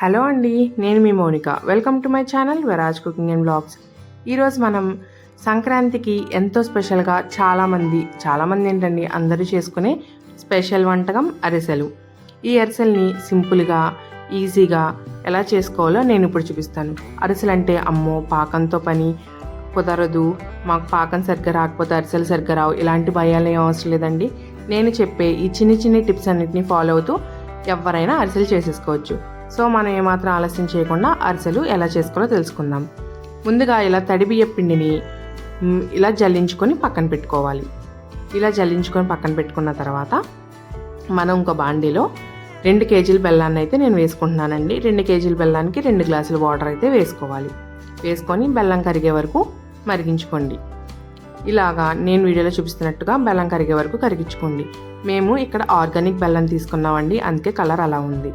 Hello అండి నేను మీ Mounika. Welcome to my channel వెరాజ్ కుకింగ్ అండ్ బ్లాగ్స్. ఈరోజు మనం సంక్రాంతికి ఎంతో స్పెషల్గా చాలామంది చాలామంది ఏంటండి అందరూ చేసుకునే స్పెషల్ వంటకం అరిసెలు. ఈ అరిసెల్ని సింపుల్గా ఈజీగా ఎలా చేసుకోవాలో నేను ఇప్పుడు చూపిస్తాను. అరిసెలు అంటే అమ్మో పాకంతో పని కుదరదు. మాకు పాకం సరిగ్గా రాకపోతే అరిసెలు సరిగ్గా రావు. ఇలాంటి భయాలు ఏం అవసరం లేదండి. నేను చెప్పే ఈ చిన్ని చిన్ని టిప్స్ అన్నిటిని ఫాలో అవుతూ ఎవరైనా అరిసెలు చేసేసుకోవచ్చు. సో మనం ఏమాత్రం ఆలస్యం చేయకుండా అరిసెలు ఎలా చేసుకోవాలో తెలుసుకుందాం. ముందుగా ఇలా తడి బియ్య పిండిని ఇలా జల్లించుకొని పక్కన పెట్టుకోవాలి. ఇలా జల్లించుకొని పక్కన పెట్టుకున్న తర్వాత మనం ఒక బాండీలో రెండు కేజీల బెల్లాన్ని అయితే నేను వేసుకుంటున్నానండి. రెండు కేజీల బెల్లానికి రెండు గ్లాసుల వాటర్ అయితే వేసుకోవాలి. వేసుకొని బెల్లం కరిగే వరకు మరిగించుకోండి. ఇలాగా నేను వీడియోలో చూపిస్తున్నట్టుగా బెల్లం కరిగే వరకు కరిగించుకోండి. మేము ఇక్కడ ఆర్గానిక్ బెల్లం తీసుకున్నామండి. అందుకే కలర్ అలా ఉంది.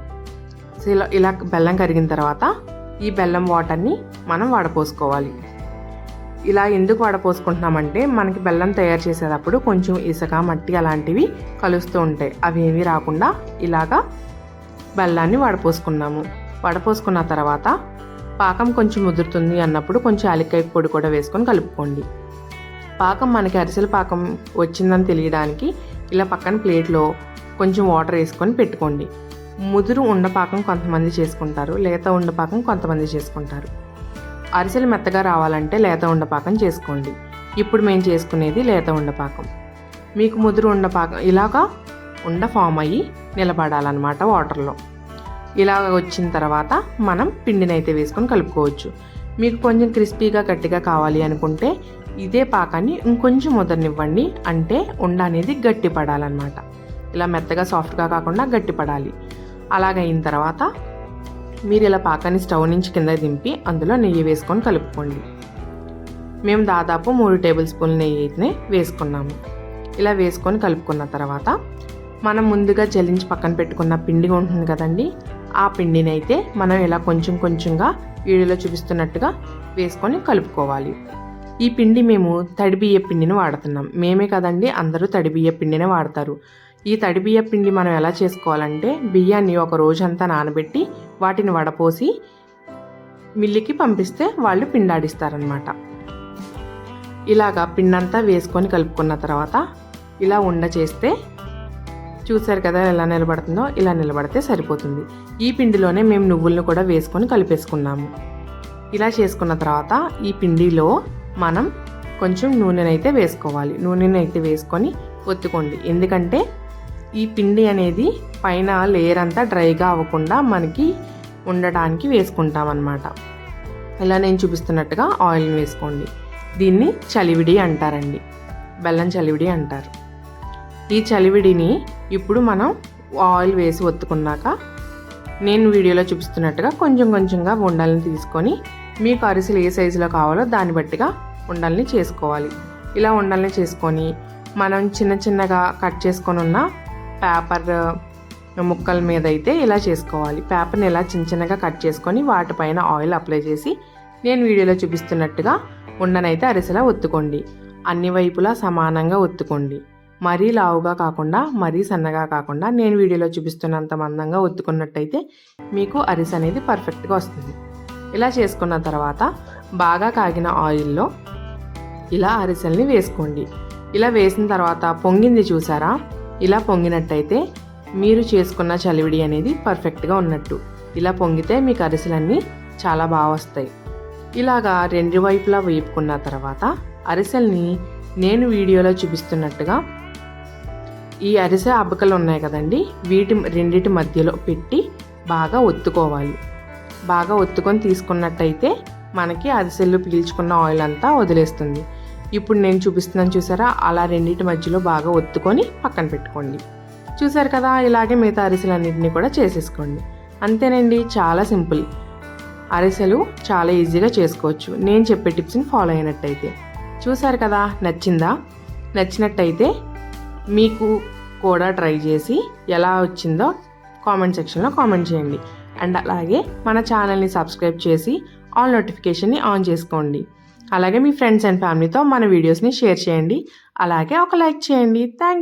సో ఇలా ఇలా బెల్లం కరిగిన తర్వాత ఈ బెల్లం వాటర్ని మనం వడపోసుకోవాలి. ఇలా ఎందుకు వడపోసుకుంటున్నామంటే మనకి బెల్లం తయారు చేసేటప్పుడు కొంచెం ఇసుక మట్టి అలాంటివి కలుస్తూ ఉంటాయి. అవి ఏమీ రాకుండా ఇలాగా బెల్లాన్ని వడపోసుకున్నాము. వడపోసుకున్న తర్వాత పాకం కొంచెం ముదురుతుంది అన్నప్పుడు కొంచెం అలికాయ పొడి కూడా వేసుకొని కలుపుకోండి. పాకం మనకి అరిసెల పాకం వచ్చిందని తెలియడానికి ఇలా పక్కన ప్లేట్లో కొంచెం వాటర్ వేసుకొని పెట్టుకోండి. ముదురు ఉండపాకం కొంతమంది చేసుకుంటారు లేత ఉండపాకం కొంతమంది చేసుకుంటారు. అరిసెలు మెత్తగా రావాలంటే లేత ఉండపాకం చేసుకోండి. ఇప్పుడు మేము చేసుకునేది లేత ఉండపాకం. మీకు ముదురు ఉండపాకం ఇలాగా ఉండ ఫామ్ అయ్యి నిలబడాలన్నమాట వాటర్లో. ఇలాగ వచ్చిన తర్వాత మనం పిండిని అయితే వేసుకొని కలుపుకోవచ్చు. మీకు కొంచెం క్రిస్పీగా గట్టిగా కావాలి అనుకుంటే ఇదే పాకాన్ని ఇంకొంచెం ముదరనివ్వండి. అంటే ఉండ అనేది గట్టి పడాలన్నమాట ఇలా మెత్తగా సాఫ్ట్గా కాకుండా గట్టి పడాలి అలాగైన తర్వాత మీరు ఇలా పాకాన్ని స్టవ్ నుంచి కింద దింపి అందులో నెయ్యి వేసుకొని కలుపుకోండి. మేము దాదాపు మూడు టేబుల్ స్పూన్ల నెయ్యి వేసుకున్నాము. ఇలా వేసుకొని కలుపుకున్న తర్వాత మనం ముందుగా చెల్లించి పక్కన పెట్టుకున్న పిండి ఉంటుంది కదండి ఆ పిండిని అయితే మనం ఇలా కొంచెం కొంచెంగా వీడియోలో చూపిస్తున్నట్టుగా వేసుకొని కలుపుకోవాలి. ఈ పిండి మేము తడిబియ్య పిండిని వాడుతున్నాం. మేమే కదండి అందరూ తడిబియ్య పిండినే వాడతారు. ఈ తడి బియ్య పిండి మనం ఎలా చేసుకోవాలంటే బియ్యాన్ని ఒక రోజంతా నానబెట్టి వాటిని వడపోసి మిల్లికి పంపిస్తే వాళ్ళు పిండాడిస్తారనమాట ఇలాగా పిండంతా వేసుకొని కలుపుకున్న తర్వాత ఇలా ఉండ చేస్తే చూసారు కదా ఎలా నిలబడుతుందో? ఇలా నిలబడితే సరిపోతుంది. ఈ పిండిలోనే మేము నువ్వులను కూడా వేసుకొని కలిపేసుకున్నాము. ఇలా చేసుకున్న తర్వాత ఈ పిండిలో మనం కొంచెం నూనెనైతే వేసుకోవాలి. నూనెనైతే వేసుకొని ఒత్తుకోండి. ఎందుకంటే ఈ పిండి అనేది పైన లేయర్ అంతా డ్రైగా అవ్వకుండా మనకి ఉండడానికి వేసుకుంటాం అన్నమాట ఇలా నేను చూపిస్తున్నట్టుగా ఆయిల్ని వేసుకోండి. దీన్ని చలివిడి అంటారండి. బెల్లం చలివిడి అంటారు. ఈ చలివిడిని ఇప్పుడు మనం ఆయిల్ వేసి ఒత్తుకున్నాక నేను వీడియోలో చూపిస్తున్నట్టుగా కొంచెం కొంచెంగా ఉండల్ని తీసుకొని మీకు అరిసెలు ఏ సైజులో కావాలో దాన్ని బట్టిగా ఉండల్ని చేసుకోవాలి. ఇలా ఉండల్ని చేసుకొని మనం చిన్న చిన్నగా కట్ చేసుకొని ఉన్న పేపర్ ముక్కల మీద అయితే ఇలా చేసుకోవాలి. పేపర్ని ఇలా చిన్న చిన్నగా కట్ చేసుకొని వాటిపైన ఆయిల్ అప్లై చేసి నేను వీడియోలో చూపిస్తున్నట్టుగా ఉండనైతే అరిసెలా ఒత్తుకోండి. అన్ని వైపులా సమానంగా ఒత్తుకోండి. మరీ లావుగా కాకుండా మరీ సన్నగా కాకుండా నేను వీడియోలో చూపిస్తున్నంత మందంగా ఒత్తుకున్నట్టయితే మీకు అరిసె అనేది పర్ఫెక్ట్గా వస్తుంది. ఇలా చేసుకున్న తర్వాత బాగా కాగిన ఆయిల్లో ఇలా అరిసెల్ని వేసుకోండి. ఇలా వేసిన తర్వాత పొంగింది చూసారా? ఇలా పొంగినట్టయితే మీరు చేసుకున్న చలివిడి అనేది పర్ఫెక్ట్గా ఉన్నట్టు. ఇలా పొంగితే మీకు అరిసెలన్నీ చాలా బాగా వస్తాయి. ఇలాగా రెండు వైపులా వేపుకున్న తర్వాత అరిసెల్ని నేను వీడియోలో చూపిస్తున్నట్టుగా ఈ అరిసె అబ్బకలు ఉన్నాయి కదండి వీటి రెండిటి మధ్యలో పెట్టి బాగా ఒత్తుకోవాలి. బాగా ఒత్తుకొని తీసుకున్నట్టయితే మనకి అరిసెలు పీల్చుకున్న ఆయిల్ అంతా వదిలేస్తుంది. ఇప్పుడు నేను చూపిస్తున్నాను చూసారా? అలా రెండింటి మధ్యలో బాగా ఒత్తుకొని పక్కన పెట్టుకోండి. చూసారు కదా? ఇలాగే మిగతా అరిసెలన్నింటినీ కూడా చేసేసుకోండి. అంతేనండి చాలా సింపుల్. అరిసెలు చాలా ఈజీగా చేసుకోవచ్చు. నేను చెప్పే టిప్స్ని ఫాలో అయినట్టయితే. చూసారు కదా? నచ్చిందా? నచ్చినట్టయితే మీకు కూడా ట్రై చేసి ఎలా వచ్చిందో కామెంట్ సెక్షన్లో కామెంట్ చేయండి. అండ్ అలాగే మన ఛానల్ని సబ్స్క్రైబ్ చేసి ఆల్ నోటిఫికేషన్ని ఆన్ చేసుకోండి. అలాగే మీ ఫ్రెండ్స్ అండ్ ఫ్యామిలీతో మన వీడియోస్ని షేర్ చేయండి. అలాగే ఒక లైక్ చేయండి. థ్యాంక్